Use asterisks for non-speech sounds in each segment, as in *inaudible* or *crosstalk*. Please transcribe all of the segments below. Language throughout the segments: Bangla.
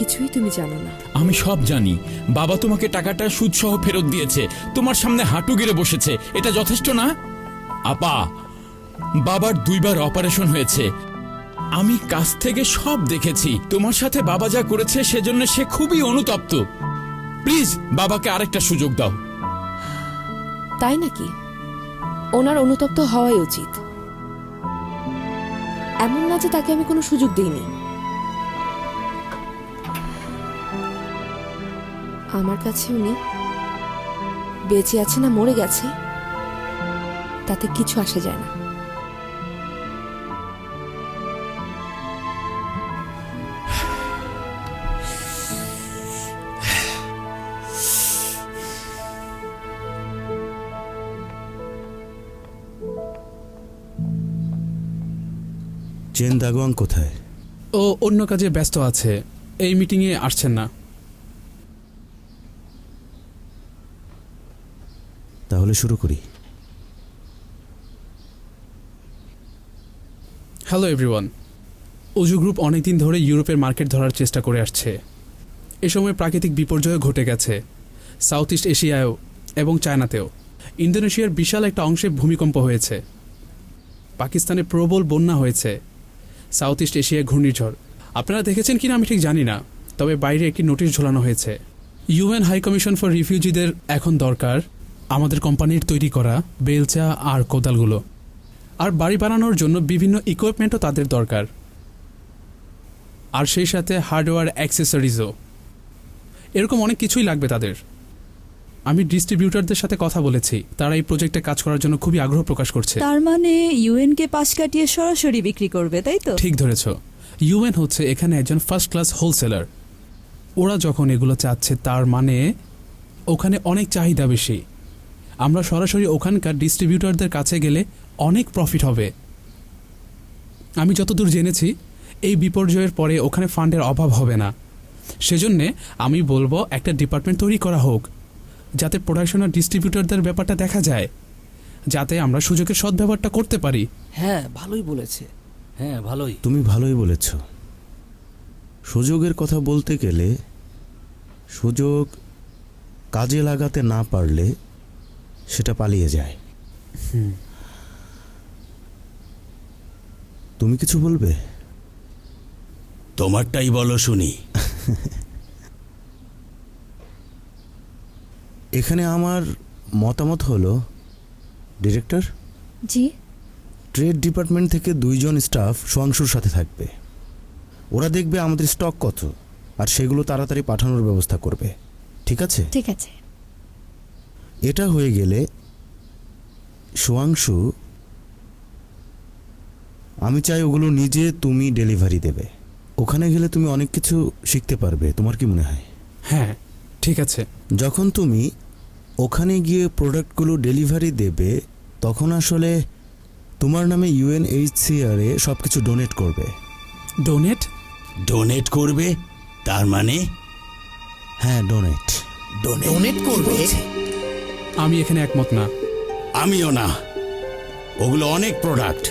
কিছুই তুমি জানো না। আমি সব জানি। বাবা তোমাকে টাকাটা সুদসহ ফেরত দিয়েছে। তোমার সামনে হাঁটু গেড়ে বসেছে। এটা যথেষ্ট না? আপা বাবার দুইবার অপারেশন হয়েছে। আমি কাছ থেকে সব দেখেছি। তোমার সাথে বাবা যা করেছে সেজন্য সে খুবই অনুতপ্ত। প্লিজ বাবাকে আরেকটা সুযোগ দাও। তাই নাকি? ওনার অনুতপ্ত হওয়াই উচিত। এমন না যে তাকে আমি কোনো সুযোগ দিইনি। আমার কাছে উনি বেঁচে আছে না মরে গেছে তাতে কিছু আসে যায় না। চেন দাগোয়াং কোথায়? ও অন্য কাজে ব্যস্ত আছে। এই মিটিংয়ে আসছেন না। তাহলে শুরু করি। হ্যালো এভরিওয়ান উজু গ্রুপ অনেকদিন ধরে ইউরোপের মার্কেট ধরার চেষ্টা করে আসছে। এ সময় প্রাকৃতিক বিপর্যয় ঘটে গেছে সাউথ ইস্ট এশিয়ায়ও এবং চায়নাতেও ইন্দোনেশিয়ার বিশাল একটা অংশে ভূমিকম্প হয়েছে। পাকিস্তানে প্রবল বন্যা হয়েছে। সাউথ ইস্ট এশিয়ায় ঘূর্ণিঝড়। আপনারা দেখেছেন কিনা আমি ঠিক জানি না, তবে বাইরে একটি নোটিশ ঝোলানো হয়েছে। ইউএন হাই কমিশন ফর রিফিউজিদের এখন দরকার আমাদের কোম্পানির তৈরি করা বেলচা আর কোদালগুলো। আর বাড়ি বানানোর জন্য বিভিন্ন ইকুইপমেন্টও তাদের দরকার। আর সেই সাথে হার্ডওয়্যার অ্যাক্সেসরিজও এরকম অনেক কিছুই লাগবে তাদের। আমি ডিস্ট্রিবিউটরদের সাথে কথা বলেছি। তারা এই প্রজেক্টে কাজ করার জন্য খুবই আগ্রহ প্রকাশ করছে। তার মানে ইউএন কে পাশ কাটিয়ে সরাসরি বিক্রি করবে তাই তো? ঠিক ধরেছ। ইউএন হচ্ছে এখানে একজন ফার্স্ট ক্লাস হোলসেলার ওরা যখন এগুলো চাচ্ছে তার মানে ওখানে অনেক চাহিদা বেশি। আমরা সরাসরি ওখানকার ডিস্ট্রিবিউটরদের কাছে গেলে অনেক প্রফিট হবে। আমি যতদূর জেনেছি এই বিপর্যয়ের পরে ওখানে ফান্ডের অভাব হবে না। সেজন্যে আমি বলব একটা ডিপার্টমেন্ট তৈরি করা হোক যাতে প্রোডাকশন আর ডিস্ট্রিবিউটরদের ব্যাপারটা দেখা যায় যাতে আমরা সুযোগের সদ্ব্যবহারটা করতে পারি। হ্যাঁ ভালোই বলেছে। হ্যাঁ ভালোই। তুমি ভালোই বলেছ। সুযোগের কথা বলতে গেলে সুযোগ কাজে লাগাতে না পারলে সেটা পালিয়ে যায়। তুমি কিছু বলবে? তোমারটাই বলো শুনি। এখানে আমার মতামত হলো ডিরেক্টর? জি। ট্রেড ডিপার্টমেন্ট থেকে দুইজন স্টাফ সোয়াংশুর সাথে থাকবে। ওরা দেখবে আমাদের স্টক কত আর সেগুলো তাড়াতাড়ি পাঠানোর ব্যবস্থা করবে। ঠিক আছে? ঠিক আছে। এটা হয়ে গেলে সোয়াংশু আমি চাই ওগুলো নিজে তুমি ডেলিভারি দেবে। ওখানে গেলে তুমি অনেক কিছু শিখতে পারবে তোমার কি মনে হয়? হ্যাঁ ঠিক আছে। যখন তুমি ওখানে গিয়ে প্রোডাক্টগুলো ডেলিভারি দেবে তখন আসলে তোমার নামে ইউএনএইচসিআরে সব কিছু ডোনেট করবে। ডোনেট? ডোনেট করবে? তার মানে? হ্যাঁ ডোনেট। ডোনেট করবে? আমি এখানে একমত না। আমিও না। ওগুলো অনেক প্রোডাক্ট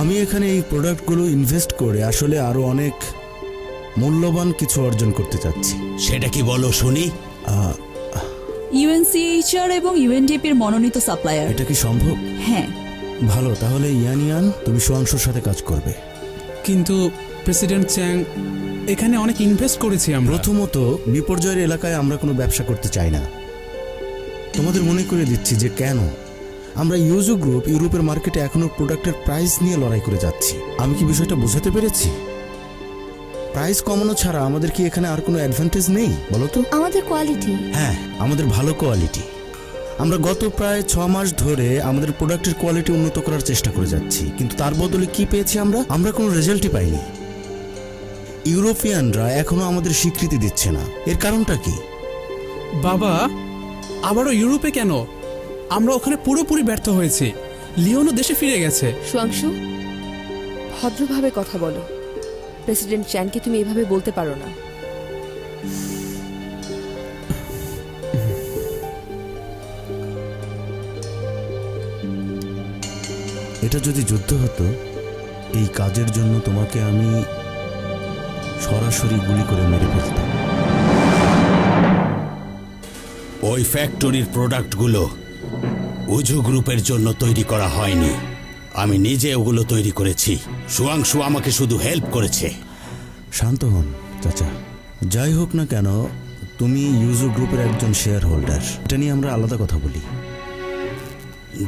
আমি এখানে এই প্রোডাক্টগুলো ইনভেস্ট করে আসলে আরও অনেক মূল্যবান কিছু অর্জন করতে চাচ্ছি। সেটা কি বলো শুনি? ইউএনসিএইচআর এবং ইউএনডিপির মনোনীত সাপ্লায়ার এটা কি সম্ভব? হ্যাঁ। ভালো তাহলে ইয়ান ইয়ান তুমি সোয়াংশুর সাথে কাজ করবে। কিন্তু প্রেসিডেন্ট চ্যাং এখানে অনেক ইনভেস্ট করেছি আমরা। প্রথমত বিপর্যয়ের এলাকায় আমরা কোনো ব্যবসা করতে চাই না। তোমাদের মনে করে দিচ্ছি যে কেন? আমরা ইউজো গ্রুপ ইউরোপের মার্কেটে এখনও প্রোডাক্টের প্রাইস নিয়ে লড়াই করে যাচ্ছি। আমি কি বিষয়টা বোঝাতে পেরেছি? প্রাইস কমানো ছাড়া আমাদের কি এখানে আর কোনো অ্যাডভান্টেজ নেই বলো তো? আমাদের কোয়ালিটি হ্যাঁ আমাদের ভালো কোয়ালিটি আমরা গত প্রায় ছ মাস ধরে আমাদের প্রোডাক্টের কোয়ালিটি উন্নত করার চেষ্টা করে যাচ্ছি। কিন্তু তার বদলে কি পেয়েছি আমরা? আমরা কোনো রেজাল্টই পাইনি। ইউরোপিয়ানরা এখনও আমাদের স্বীকৃতি দিচ্ছে না। এর কারণটা কি? বাবা আবারও ইউরোপে কেন? আমরা ওখানে পুরোপুরি ব্যর্থ হয়েছি। লিওনও দেশে ফিরে গেছে। সুয়াংশু ভদ্রভাবে কথা বলো। প্রেসিডেন্ট চ্যানকে তুমি এভাবে বলতে পারো না। এটা যদি যুদ্ধ হতো এই কাজের জন্য তোমাকে আমি সরাসরি গুলি করে মেরে ফেলতাম। ওই ফ্যাক্টরির প্রোডাক্টগুলো উজু গ্রুপের জন্য তৈরি করা হয়নি। আমি নিজে ওগুলো তৈরি করেছি। সুয়াংশু আমাকে শুধু হেল্প করেছে। শান্ত হন চাচা। যাই হোক না কেন তুমি ইউজো গ্রুপের একজন শেয়ার হোল্ডার এটা নিয়ে আমরা আলাদা কথা বলি।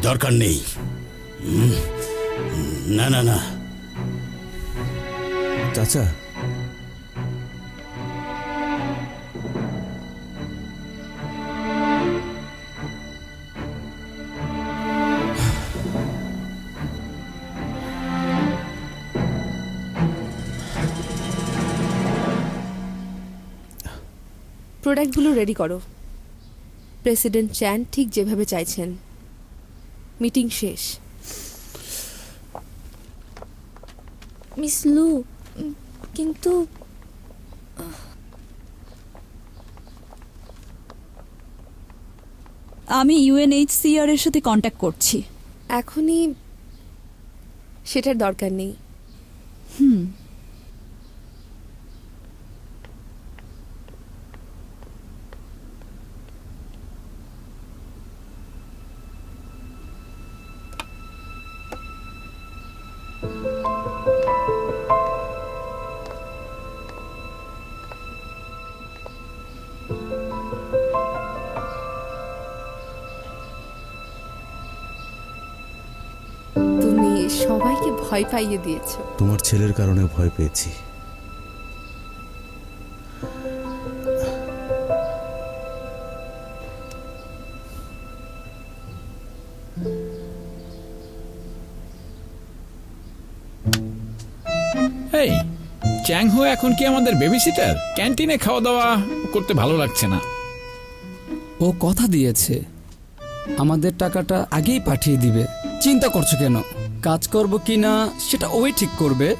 দরকার নেই। না না না। চাচা প্রোডাক্টগুলো রেডি করো। প্রেসিডেন্ট চ্যান ঠিক যেভাবে চাইছেন। মিটিং শেষ। মিস লু কিন্তু আমি ইউএনএইচসিআর এর সাথে কন্ট্যাক্ট করছি। এখনই সেটার দরকার নেই। তুমি ভয় পাইয়ে দিয়েছ। তোমার ছেলের কারণে ভয় পেয়েছি। এই চ্যাং হো এখন কি আমাদের বেবি সিটার ক্যান্টিনে খাওয়া দাওয়া করতে ভালো লাগছে না। ও কথা দিয়েছে। আমাদের টাকাটা আগেই পাঠিয়ে দিবে। চিন্তা করছ কেন? কাজ করব কি না সেটা ওই ঠিক করবে।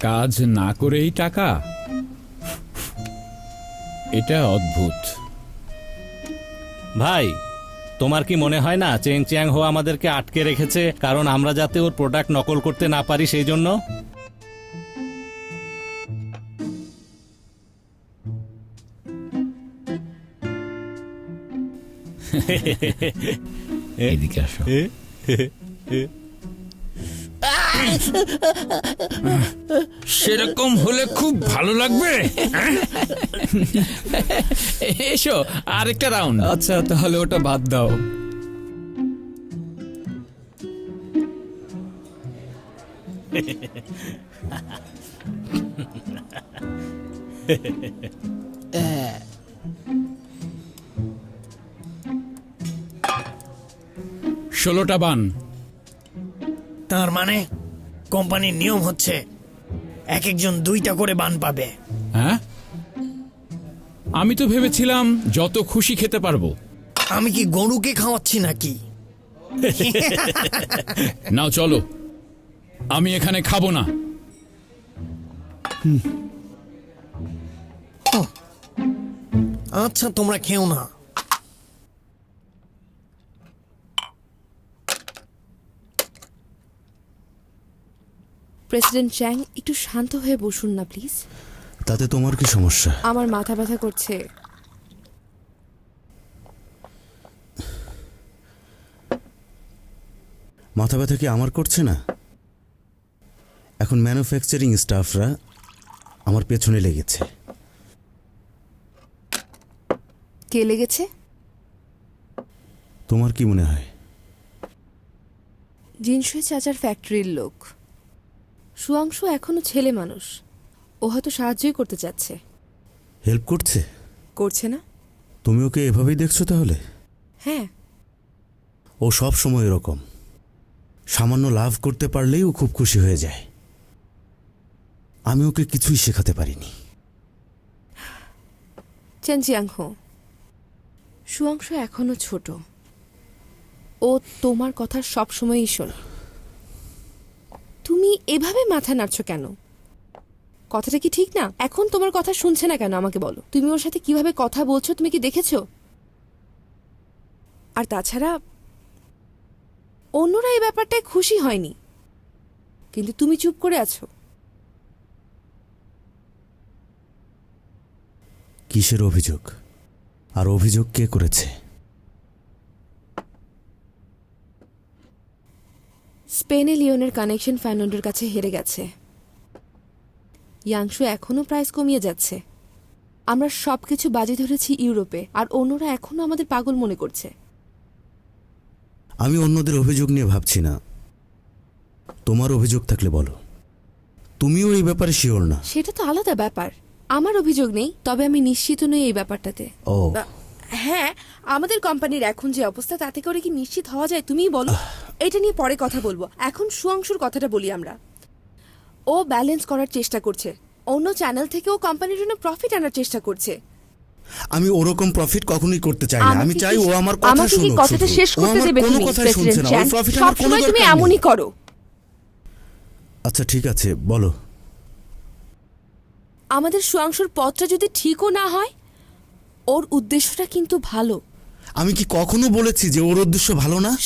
কাজ না করেই টাকা? এটা অদ্ভুত। ভাই তোমার কি মনে হয় না চেং চ্যাং হো আমাদেরকে আটকে রেখেছে কারণ আমরা যাতে ওর প্রোডাক্ট নকল করতে না পারি সেই জন্য? *laughs* এদিকে আসো। সেরকম হলে খুব ভালো লাগবে এসো আরেকটা রাউন্ড আচ্ছা তাহলে ওটা বাদ দাও। ষোলোটা বান। তার মানে কোম্পানির নিয়ম হচ্ছে এক একজন দুইটা করে বান পাবে। হ্যাঁ? আমি তো ভেবেছিলাম যত খুশি খেতে পারব। আমি কি গরুকে খাওয়াচ্ছি নাকি? নাও চলো। আমি এখানে খাব না। আচ্ছা তোমরা খেও না। প্রেসিডেন্ট চ্যাং একটু শান্ত হয়ে বসুন না প্লিজ। তাতে তোমার কি সমস্যা? আমার মাথা ব্যথা করছে। মাথা ব্যথা কি আমার করছে না? এখন ম্যানুফ্যাকচারিং স্টাফরা আমার পেছনে লেগেছে। কে লেগেছে? তোমার কি মনে হয়? জিনসুয়ে চাচার ফ্যাক্টরির লোক। সুয়াংশু এখনও ছেলে মানুষ। ও হয়তো সাহায্যই করতে চাচ্ছে। হেল্প করছে? করছে না। তুমি ওকে এভাবেই দেখছ তাহলে? হ্যাঁ। ও সব সময় এরকম। সামান্য লাভ করতে পারলেই ও খুব খুশি হয়ে যায়। আমি ওকে কিছুই শেখাতে পারিনি। চেন জিয়াংহো সুয়াংশু এখনও ছোট। ও তোমার কথা সব সময়ই শোনে। তুমি এভাবে মাথা নাড়ছো কেন? কথাটা কি ঠিক না? এখন তোমার কথা শুনছে না কেন আমাকে বলো? তুমি ওর সাথে কীভাবে কথা বলছো? তুমি কি দেখেছ? আর তাছাড়া, অন্যরা এই ব্যাপারটায় খুশি হয়নি। কিন্তু তুমি চুপ করে আছো। কিসের অভিযোগ? আর অভিযোগ কে করেছে? স্পেনে লিওনের কানেকশন ফার্নান্ডোর কাছে হেরে গেছে। ইয়াংশু এখনও প্রাইস কমিয়ে যাচ্ছে। আমরা সব কিছু বাজি ধরেছি ইউরোপে আর অন্যরা এখনও আমাদের পাগল মনে করছে। আমি অন্যদের অভিযোগ নিয়ে ভাবছি না। তোমার অভিযোগ থাকলে বলো। তুমিও এই ব্যাপারে শিওর না। সেটা তো আলাদা ব্যাপার। আমার অভিযোগ নেই তবে আমি নিশ্চিত নই এই ব্যাপারটাতে। ও। হ্যাঁ আমাদের কোম্পানির এখন যে অবস্থা তাতে করে কি নিশ্চিত হওয়া যায় তুমিই বলো। এটা নিয়ে পরে কথা বলব। এখন সুয়াংশুর কথাটা বলি আমরা। ও ব্যালেন্স করার চেষ্টা করছে। অন্য চ্যানেল থেকে ও কোম্পানির জন্য প্রফিট আনার চেষ্টা করছে। আমি ওরকম প্রফিট কখনোই করতে চাই না। আমি চাই ও আমার কথা আমাকে কি কথাটা শেষ করতে দেবে তুমি প্রেসিডেন্ট না। চ্যান প্রফিট আমার কোনো সবসময় তুমি এমনই করো। আচ্ছা ঠিক আছে বলো। আমাদের সুয়াংশুর পথটা যদি ঠিকও না হয় ওর উদ্দেশ্যটা কিন্তু ভালো। আমি কি কখনো বলেছি যে ওর উদ্দেশ্য ভালো না?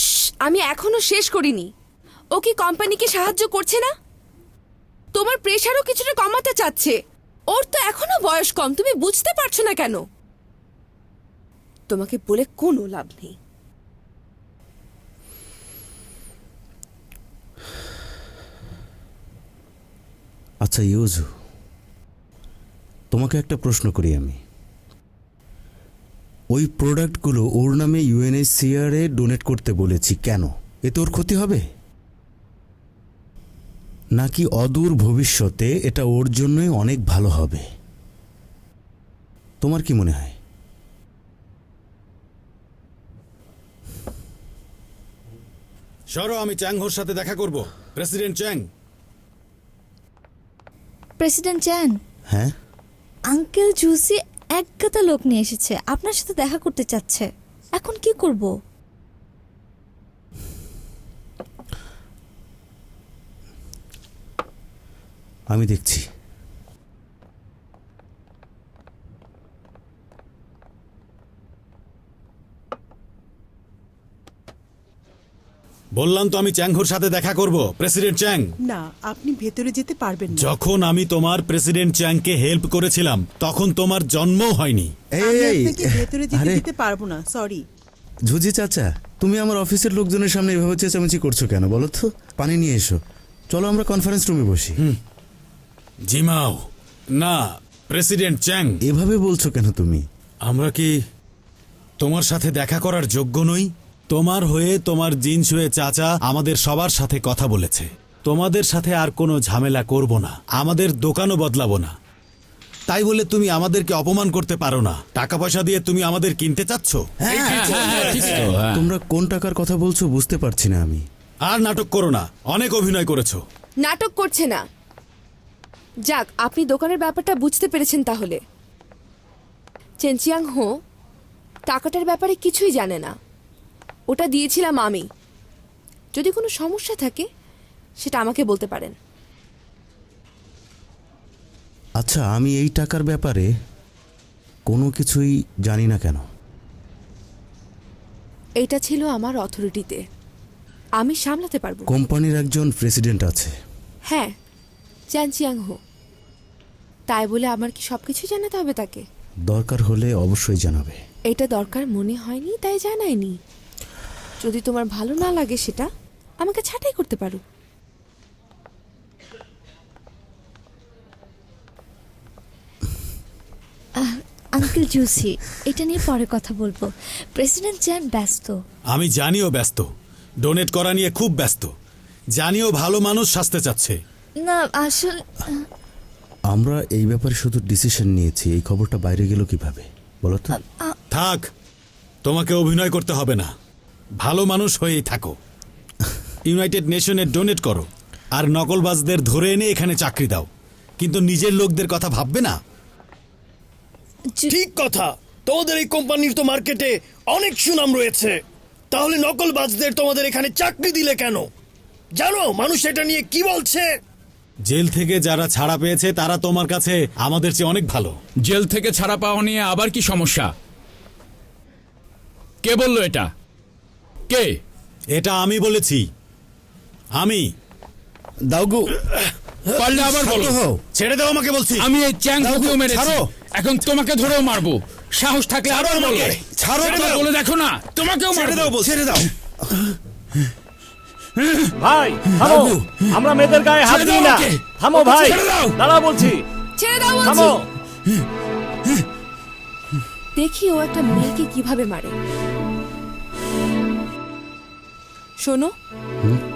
আমি এখনও শেষ করিনি। ও কি কোম্পানিকে সাহায্য করছে না? তোমার প্রেশারও কিছুটা কমাতে চাচ্ছে। ওর তো এখনও বয়স কম, তুমি বুঝতে পারছ না কেন? তোমাকে বলে কোনো লাভ নেই। আচ্ছা ইউজু, তোমাকে একটা প্রশ্ন করি আমি। ওই প্রোডাক্টগুলো ওর নামে ইউএনএইচসিআর এ ডোনেট করতে বলেছি কেন? এতে ওর ক্ষতি হবে? নাকি অদূর ভবিষ্যতে এটা ওর জন্যই অনেক ভালো হবে? তোমার কি মনে হয়? সরো আমি চ্যাংহোর সাথে দেখা করব। President Chang. প্রেসিডেন্ট চ্যান হ্যাঁ? আঙ্কেল জুসি একগাদা লোক নিয়ে এসেছে আপনার সাথে দেখা করতে চাচ্ছে। এখন কি করব? আমি দেখছি। বললাম তো আমি চ্যাংহোর সাথে দেখা করব প্রেসিডেন্ট চ্যাং। না আপনি ভেতরে যেতে পারবেন না। যখন আমি তোমার প্রেসিডেন্ট চ্যাংকে হেল্প করেছিলাম তখন তোমার জন্মও হয়নি। এই আমি এই, আপনাকে ভেতরে যেতে আরে। দিতে পারব না সরি ঝুজি চাচা তুমি আমার অফিসের লোকজনের সামনে এভাবে চেঁচামেচি করছ কেন বলো তো? পানি নিয়ে এসো। চলো আমরা কনফারেন্স রুমে বসি। জিমাও। না প্রেসিডেন্ট চ্যাং। এভাবে বলছো কেন তুমি? আমরা কি তোমার সাথে দেখা করার যোগ্য নই? তোমার হয়ে তোমার জিন্স হয়ে চাচা আমাদের সবার সাথে কথা বলেছে। তোমাদের সাথে আর কোনো ঝামেলা করব না। আমাদের দোকানও বদলাবো না। তাই বলে তুমি আমাদেরকে অপমান করতে পারো না। টাকা পয়সা দিয়ে তুমি আমাদের কিনতে চাচ্ছ? তোমরা কোন টাকার কথা বলছো বুঝতে পারছি না আমি। আর নাটক করো না। অনেক অভিনয় করেছ। নাটক করছে না। যাক আপনি দোকানের ব্যাপারটা বুঝতে পেরেছেন তাহলে। চেনচিয়াং হো টাকাটার ব্যাপারে কিছুই জানে না। ওটা দিয়েছিলাম আমি। যদি কোনো সমস্যা থাকে সেটা আমাকে বলতে পারেন। আচ্ছা আমি এই টাকার ব্যাপারে কোনো কিছুই জানি না কেন। এটা ছিল আমার অথরিটিতে। আমি সামলাতে পারব। কোম্পানির একজন প্রেসিডেন্ট আছে। হ্যাঁ চ্যান চিয়াং হো তাই বলে আমার কি সব সবকিছু জানাতে হবে তাকে? দরকার হলে অবশ্যই জানাবে। এটা দরকার মনে হয়নি তাই জানায়নি। যদি তোমার ভালো না লাগে সেটা আমাকে ছাঁটাই করতে পারো। আঙ্কেল জুসি এটা নিয়ে পরে কথা বলব। প্রেসিডেন্ট চ্যান ব্যস্ত। আমি জানিও ব্যস্ত। ডোনেট করা নিয়ে খুব ব্যস্ত। জানিও ভালো মানুষ সাজতে চাচ্ছে। না আসলে আমরা এই ব্যাপারে শুধু ডিসিশন নিয়েছি। এই খবরটা বাইরে গেল কীভাবে? বলো তো। থাক তোমাকে অভিনয় করতে হবে না। ভালো মানুষ হয়েই থাকো। ইউনাইটেড নেশনে ডোনেট করো আর নকলবাজদের ধরে এনে এখানে চাকরি দাও। কিন্তু নিজের লোকদের কথা ভাববে না। ঠিক কথা। তোমাদের এই কোম্পানির তো মার্কেটে অনেক সুনাম রয়েছে। তাহলে নকলবাজদের তোমাদের এখানে চাকরি দিলে কেন? জানো মানুষ এটা নিয়ে কি বলছে? জেল থেকে যারা ছাড়া পেয়েছে তারা তোমার কাছে আমাদের চেয়ে অনেক ভালো। জেল থেকে ছাড়া পাওয়া নিয়ে আবার কি সমস্যা? কে বলল এটা? কে? এটা আমি বলেছি। আমি। দাউগু পারলে আবার বলো। ছেড়ে দাও আমাকে বলছি। আমি এই চ্যাং ফুকেও মেরেছি। ছাড়ো। এখন তোমাকে ধরেও মারবো। সাহস থাকলে আবার বলো। আমাকে। ছাড়ো ছেড়ে। বলে দেখো না। তোমাকেও ছেড়ে মারবো। দাও ছেড়ে দাও। ভাই থামো। আমরা মেয়েদের গায়ে হাত দিই দাও না। থামো ভাই। দাঁড়া বলছি। ছেড়ে দাও থামো। দেখি ও একটা মেয়েকে কীভাবে মারে। শোনো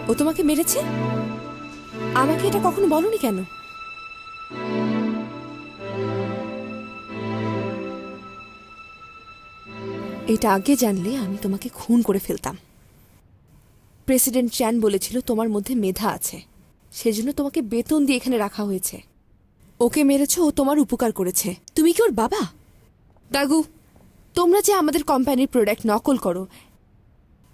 ও তোমাকে মেরেছে? আমাকে এটা কখনো বলনি কেন? এটা আগে জানলে আমি তোমাকে খুন করে ফেলতাম। প্রেসিডেন্ট চ্যান বলেছিল তোমার মধ্যে মেধা আছে। সেজন্য তোমাকে বেতন দিয়ে এখানে রাখা হয়েছে। ওকে মেরেছ ও তোমার উপকার করেছে। তুমি কি ওর বাবা? দাগু তোমরা যে আমাদের কোম্পানির প্রোডাক্ট নকল করো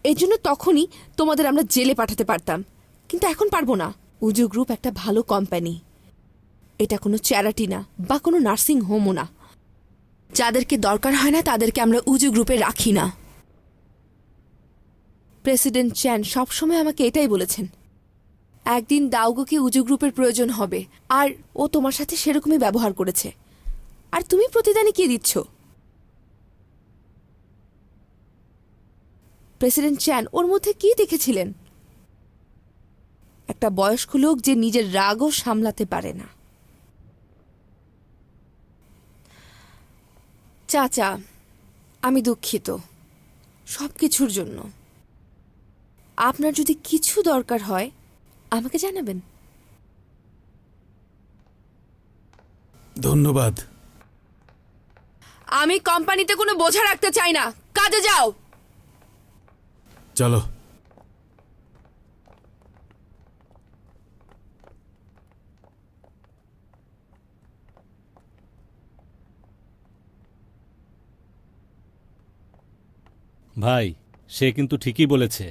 এর জন্য তখনই তোমাদের আমরা জেলে পাঠাতে পারতাম। কিন্তু এখন পারব না। উজু গ্রুপ একটা ভালো কোম্পানি এটা কোনো চ্যারিটি না, বা কোনো নার্সিং হোমও না। যাদেরকে দরকার হয় না, তাদেরকে আমরা উজু গ্রুপে রাখি না। প্রেসিডেন্ট চ্যান সবসময় আমাকে এটাই বলেছেন। একদিন দাউগোকে উজু গ্রুপের প্রয়োজন হবে। আর ও তোমার সাথে সেরকমই ব্যবহার করেছে। আর তুমি প্রতিদানে কি দিচ্ছ? প্রেসিডেন্ট চ্যান ওর মধ্যে কি দেখেছিলেন? একটা বয়স্ক লোক যে নিজের রাগও সামলাতে পারে না। চাচা আমি দুঃখিত সব কিছুর জন্য। আপনার যদি কিছু দরকার হয় আমাকে জানাবেন। ধন্যবাদ। আমি কোম্পানিতে কোনো বোঝা রাখতে চাই না। কাজে যাও। চলো। ভাই সে কিন্তু ঠিকই বলেছে।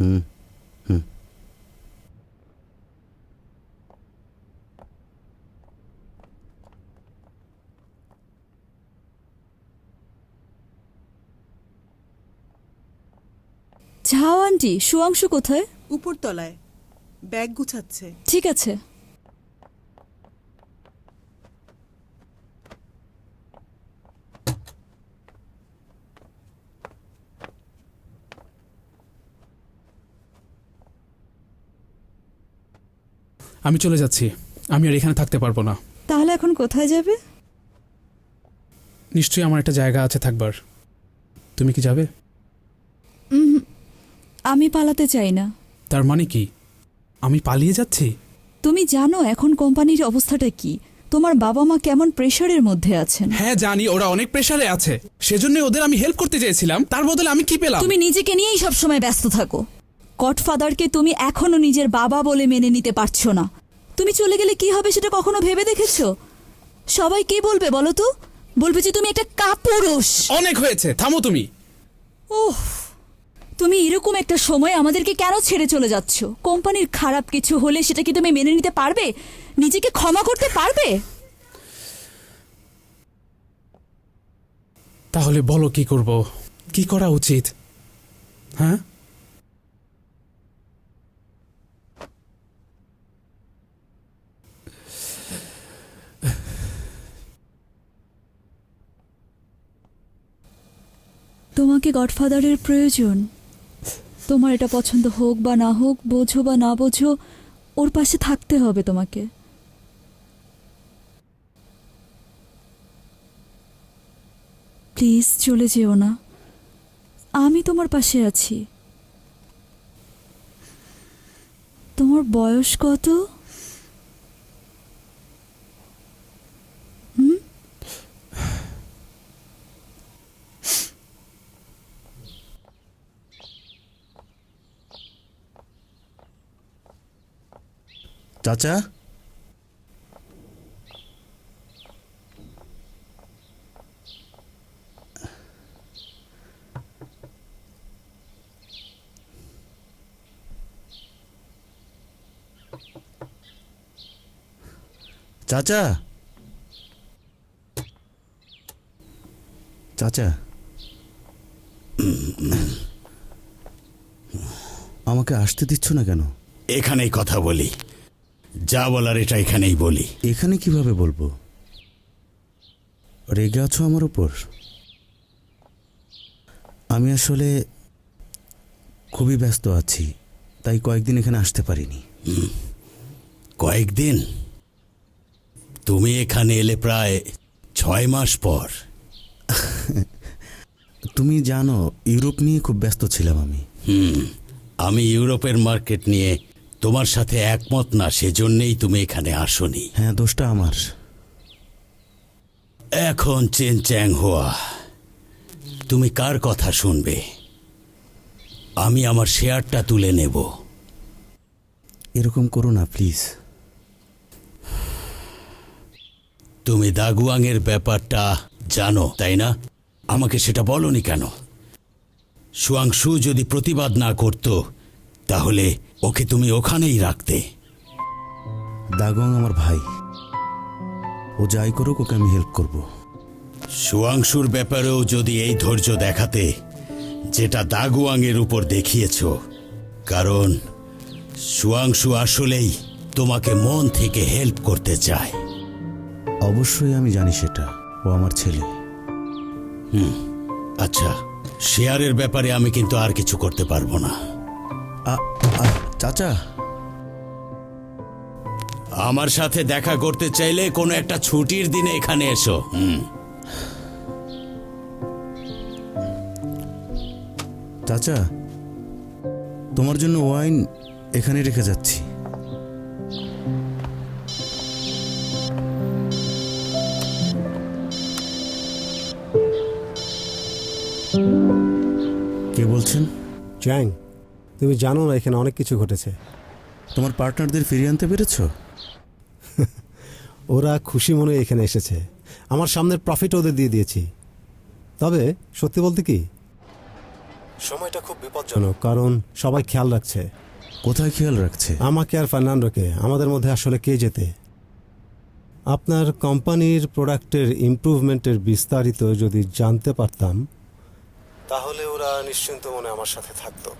হুম। ঝাও আন্টি সুয়াংশু কোথায়? উপরতলায়। ব্যাগ গুছাচ্ছে। ঠিক আছে। আমি চলে যাচ্ছি। আমি আর এখানে থাকতে পারব না। তাহলে এখন কোথায় যাবে? নিশ্চয়ই আমার একটা জায়গা আছে থাকবার। তুমি কি যাবে? আমি পালাতে চাই না। তার মানে কি? আমি পালিয়ে যাচ্ছি? তুমি জানো এখন কোম্পানির অবস্থাটা কি? তোমার বাবা মা কেমন প্রেশারের মধ্যে আছেন? হ্যাঁ জানি ওরা অনেক প্রেশারে আছে। সেজন্য ওদের আমি হেল্প করতে চেয়েছিলাম। তার বদলে আমি কি পেলাম? তুমি নিজেকে নিয়েই সবসময় ব্যস্ত থাকো। কটফাদারকে তুমি এখনও নিজের বাবা বলে মেনে নিতে পারছ না। তুমি চলে গেলে কি হবে সেটা কখনো ভেবে দেখেছ? সবাই কি বলবে বলো তো? বলবে যে তুমি একটা কাপুরুষ। অনেক হয়েছে থামো তুমি। ওহ তুমি এরকম একটা সময় আমাদেরকে কেন ছেড়ে চলে যাচ্ছ? কোম্পানির খারাপ কিছু হলে সেটা কি তুমি মেনে নিতে পারবে? নিজেকে ক্ষমা করতে পারবে? তাহলে বলো কি করব? কি করা উচিত? হ্যাঁ? তোমাকে গডফাদারের প্রয়োজন। তোমার এটা পছন্দ হোক বা না হোক, বোঝো বা না বোঝো, ওর পাশে থাকতে হবে তোমাকে। প্লিজ চলে যেও না। আমি তোমার পাশে আছি। তোমার বয়স কত হুম চাচা? চাচা? চাচা? আমাকে আসতে দিচ্ছ না কেন? এখানেই কথা বলি। যা বলার এটা এখানেই বলি। এখানে কীভাবে বলব? রেগে আছো আমার উপর? আমি আসলে খুবই ব্যস্ত আছি তাই কয়েকদিন এখানে আসতে পারিনি। কয়েকদিন? তুমি এখানে এলে প্রায় ছয় মাস পর। *laughs* তুমি জানো ইউরোপ নিয়ে খুব ব্যস্ত ছিলাম আমি। হুম। আমি ইউরোপের মার্কেট নিয়ে তোমার সাথে একমত না সেজন্যেই তুমি এখানে আসনি। হ্যাঁ দোষটা আমার। এখন চেন চ্যাং হওয়া তুমি কার কথা শুনবে? আমি আমার শেয়ারটা তুলে নেব। এরকম করো না প্লিজ। তুমি দাগুয়াংয়ের ব্যাপারটা জানো তাই না? আমাকে সেটা বলনি কেন? সুয়াংশু যদি প্রতিবাদ না করত তাহলে ওকে তুমি ওখানেই রাখতে। দাগং আমার ভাই। ও যাই করুক ওকে আমি হেল্প করব। সুয়াংশুর ব্যাপারেও যদি এই ধৈর্য দেখাতে যেটা দাগুয়াংয়ের উপর দেখিয়েছ কারণ সুয়াংশু আসলেই তোমাকে মন থেকে হেল্প করতে চায়। অবশ্যই আমি জানি সেটা ও আমার ছেলে। হুম আচ্ছা শেয়ারের ব্যাপারে আমি কিন্তু আর কিছু করতে পারব না। চাচা? আমার সাথে দেখা করতে চাইলে কোনো একটা ছুটির দিনে এখানে এসো, হুম। চাচা, তোমার জন্য ওয়াইন এখানে রেখে যাচ্ছি। কে বলছেন? চ্যাং। তুমি জানো না এখানে অনেক কিছু ঘটেছে। তোমার পার্টনারদের ফিরিয়ে আনতে পেরেছ? *laughs* ওরা খুশি মনে এখানে এসেছে। আমার সামনের প্রফিট ওদের দিয়ে দিয়েছি। তবে সত্যি বলতে কি? সময়টা খুব বিপজ্জনক কারণ সবাই খেয়াল রাখছে। কোথায় খেয়াল রাখছে? আমাকে আর ফার্নান্ডোকে আমাদের মধ্যে আসলে কে যেতে? আপনার কোম্পানির প্রোডাক্টের ইমপ্রুভমেন্টের বিস্তারিত যদি জানতে পারতাম তাহলে ওরা নিশ্চিন্ত মনে আমার সাথে থাকতো।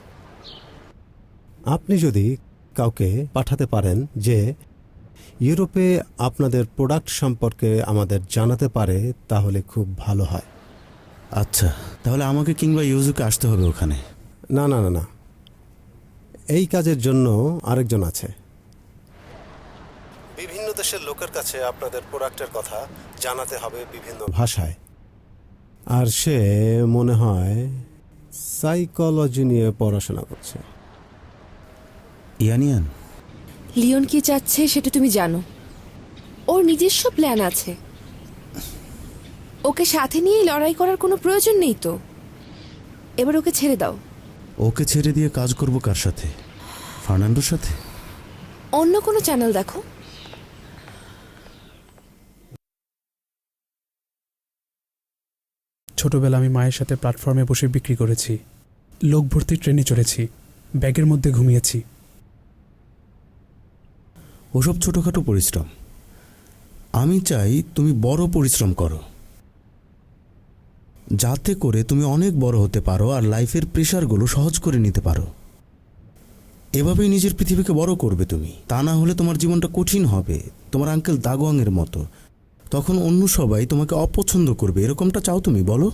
আপনি যদি কাউকে পাঠাতে পারেন যে ইউরোপে আপনাদের প্রোডাক্ট সম্পর্কে আমাদের জানাতে পারে তাহলে খুব ভালো হয়। আচ্ছা তাহলে আমাকে কিংবা ইউজুকে আসতে হবে ওখানে। না না না না। এই কাজের জন্য আরেকজন আছে। বিভিন্ন দেশের লোকের কাছে আপনাদের প্রোডাক্টের কথা জানাতে হবে বিভিন্ন ভাষায়। আর সে মনে হয় সাইকোলজি নিয়ে পড়াশোনা করছে। ইয়ানিয়ান? লিওন কি চাচ্ছে সেটা তুমি জানো। ওর নিজস্ব প্ল্যান আছে। ওকে সাথে নিয়ে লড়াই করার কোনো প্রয়োজন নেই তো। এবার ওকে ছেড়ে দাও। ওকে ছেড়ে দিয়ে কাজ করব কার সাথে? ফার্নান্ডোর সাথে? অন্য কোনো চ্যানেল দেখো। ছোটবেলা আমি মায়ের সাথে প্ল্যাটফর্মে বসে বিক্রি করেছি। লোক ভর্তি ট্রেনে চড়েছি। ব্যাগের মধ্যে ঘুমিয়েছি। ওসব ছোটোখাটো পরিশ্রম। আমি চাই তুমি বড় পরিশ্রম করো। যাতে করে তুমি অনেক বড় হতে পারো আর লাইফের প্রেশারগুলো সহজ করে নিতে পারো। এভাবেই নিজের পৃথিবীকে বড় করবে তুমি। তা না হলে তোমার জীবনটা কঠিন হবে। তোমার আঙ্কেল দাগোয়াংয়ের মতো। তখন অন্য সবাই তোমাকে অপছন্দ করবে। এরকমটা চাও তুমি, বলো?